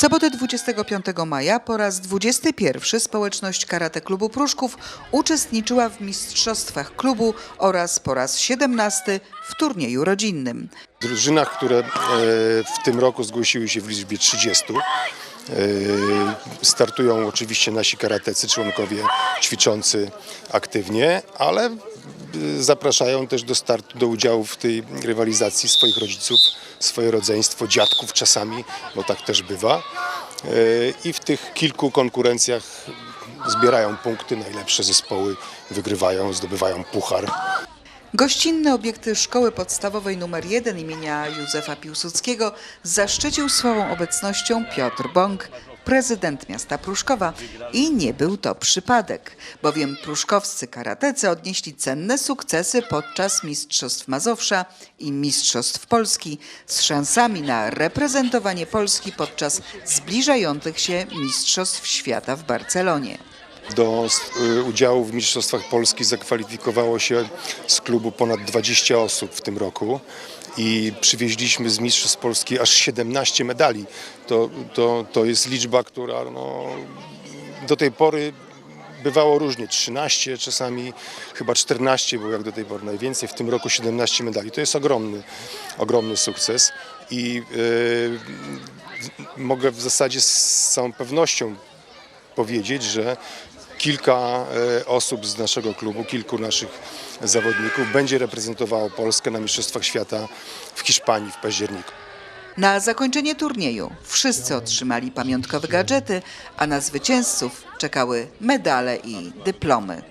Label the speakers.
Speaker 1: sobotę 25 maja po raz 21 społeczność Karate Klubu Pruszków uczestniczyła w mistrzostwach klubu oraz po raz 17 w turnieju rodzinnym.
Speaker 2: W drużynach, które e, w tym roku zgłosiły się w liczbie 30. e, Startują oczywiście nasi karatecy, członkowie ćwiczący aktywnie, ale zapraszają też do startu, do udziału w tej rywalizacji swoich rodziców, swoje rodzeństwo, dziadków czasami, bo tak też bywa. E, I w tych kilku konkurencjach zbierają punkty, najlepsze zespoły wygrywają, zdobywają puchar.
Speaker 1: Gościnne obiekty Szkoły Podstawowej nr 1 imienia Józefa Piłsudskiego zaszczycił swoją obecnością Piotr Bąk, prezydent miasta Pruszkowa. I nie był to przypadek, bowiem pruszkowscy karatecy odnieśli cenne sukcesy podczas Mistrzostw Mazowsza i Mistrzostw Polski z szansami na reprezentowanie Polski podczas zbliżających się Mistrzostw Świata w Barcelonie.
Speaker 2: Do y, udziału w Mistrzostwach Polski zakwalifikowało się z klubu ponad 20 osób w tym roku i przywieźliśmy z Mistrzostw Polski aż 17 medali. To, to, to jest liczba, która no, do tej pory bywało różnie, 13, czasami chyba 14 było jak do tej pory najwięcej, w tym roku 17 medali. To jest ogromny, ogromny sukces i y, mogę w zasadzie z całą pewnością powiedzieć, że kilka e, osób z naszego klubu, kilku naszych zawodników będzie reprezentowało Polskę na Mistrzostwach Świata w Hiszpanii w październiku.
Speaker 1: Na zakończenie turnieju wszyscy otrzymali pamiątkowe gadżety, a na zwycięzców czekały medale i dyplomy.